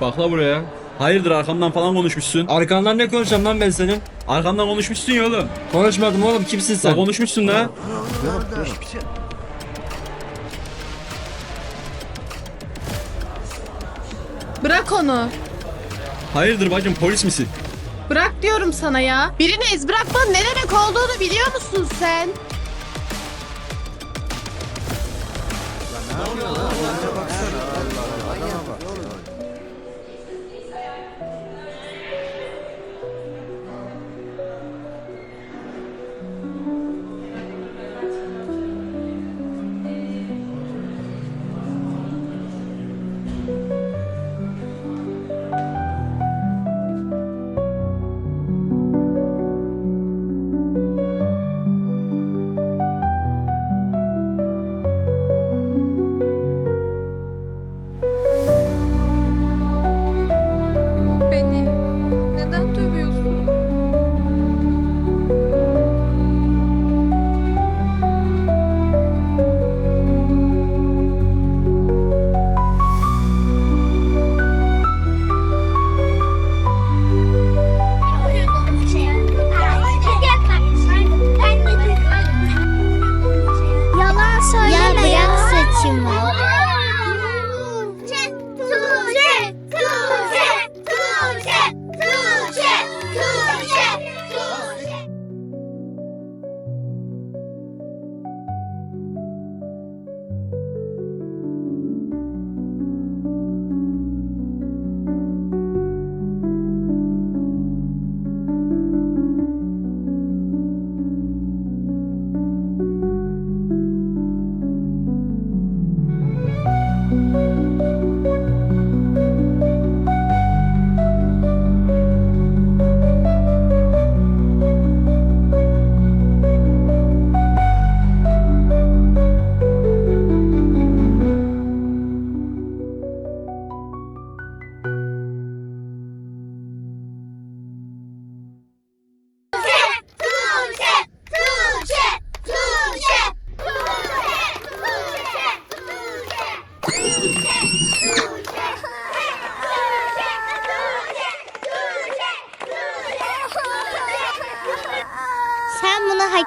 bak la buraya. Hayırdır arkamdan falan konuşmuşsun. Arkandan ne konuşacağım lan ben senin? Arkamdan konuşmuşsun ya oğlum. Konuşmadım oğlum kimsin Sen sen? konuşmuşsun da. Bırak onu. Hayırdır bacım polis misin? Bırak diyorum sana ya. Birini ez bırakmanın ne demek olduğunu biliyor musun sen?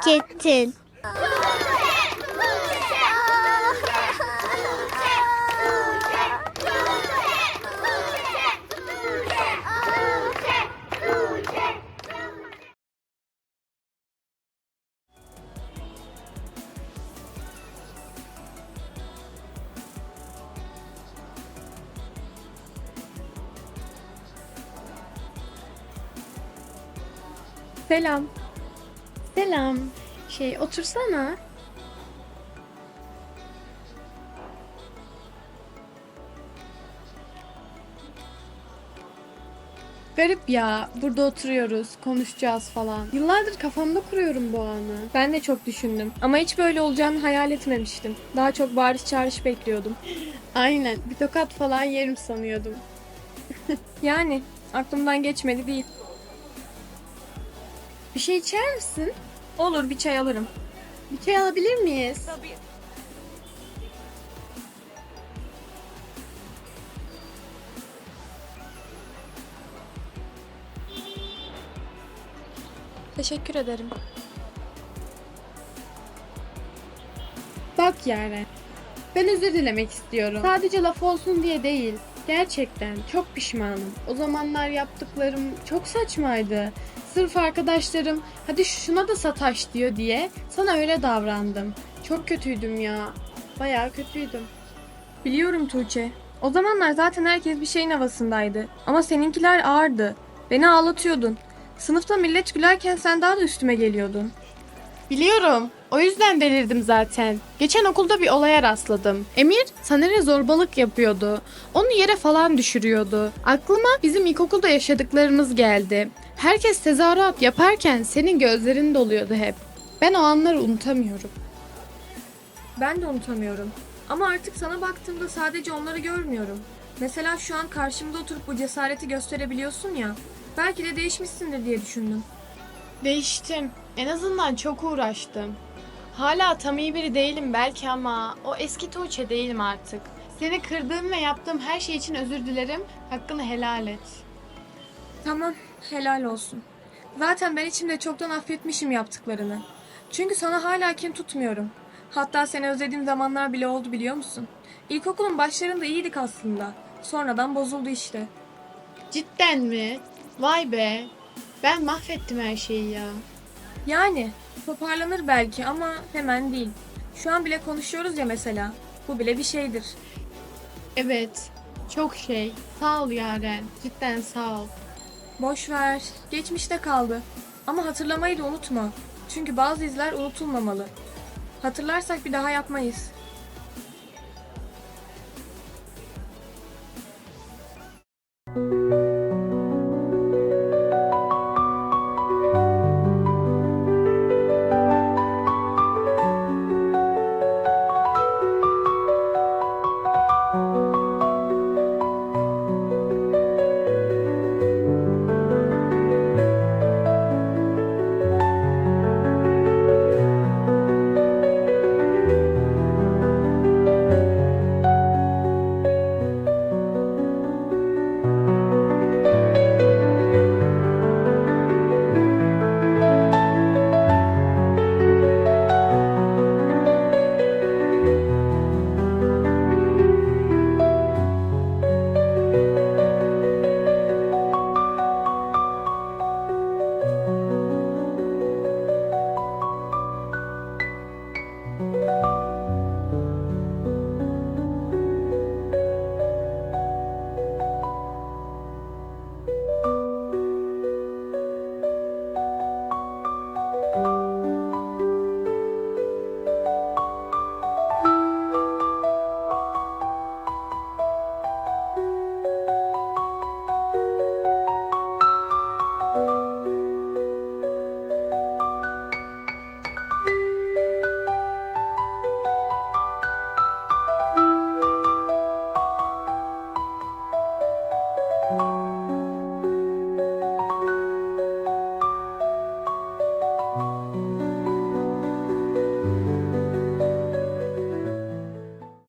Ettin. Selam. Selam. Şey otursana. Garip ya. Burada oturuyoruz, konuşacağız falan. Yıllardır kafamda kuruyorum bu anı. Ben de çok düşündüm. Ama hiç böyle olacağını hayal etmemiştim. Daha çok bağırış çağırış bekliyordum. Aynen. Bir tokat falan yerim sanıyordum. yani aklımdan geçmedi değil. Bir şey içer misin? Olur bir çay alırım. Bir çay alabilir miyiz? Tabii. Teşekkür ederim. Bak Yaren. Ben özür dilemek istiyorum. Sadece laf olsun diye değil. Gerçekten çok pişmanım. O zamanlar yaptıklarım çok saçmaydı. Sırf arkadaşlarım hadi şuna da sataş diyor diye sana öyle davrandım. Çok kötüydüm ya. Bayağı kötüydüm. Biliyorum Tuğçe. O zamanlar zaten herkes bir şeyin havasındaydı. Ama seninkiler ağırdı. Beni ağlatıyordun. Sınıfta millet gülerken sen daha da üstüme geliyordun. Biliyorum. O yüzden delirdim zaten. Geçen okulda bir olaya rastladım. Emir Saner'e zorbalık yapıyordu. Onu yere falan düşürüyordu. Aklıma bizim ilkokulda yaşadıklarımız geldi. Herkes tezahürat yaparken senin gözlerin doluyordu hep. Ben o anları unutamıyorum. Ben de unutamıyorum. Ama artık sana baktığımda sadece onları görmüyorum. Mesela şu an karşımda oturup bu cesareti gösterebiliyorsun ya. Belki de değişmişsindir diye düşündüm. Değiştim. En azından çok uğraştım. Hala tam iyi biri değilim belki ama o eski Tuğçe değilim artık. Seni kırdığım ve yaptığım her şey için özür dilerim. Hakkını helal et. Tamam, helal olsun. Zaten ben içimde çoktan affetmişim yaptıklarını. Çünkü sana hala kin tutmuyorum. Hatta seni özlediğim zamanlar bile oldu biliyor musun? İlkokulun başlarında iyiydik aslında. Sonradan bozuldu işte. Cidden mi? Vay be. Ben mahvettim her şeyi ya. Yani toparlanır belki ama hemen değil. Şu an bile konuşuyoruz ya mesela. Bu bile bir şeydir. Evet. Çok şey. Sağ ol Yaren. Cidden sağ ol. Boş ver. Geçmişte kaldı. Ama hatırlamayı da unutma. Çünkü bazı izler unutulmamalı. Hatırlarsak bir daha yapmayız. Thank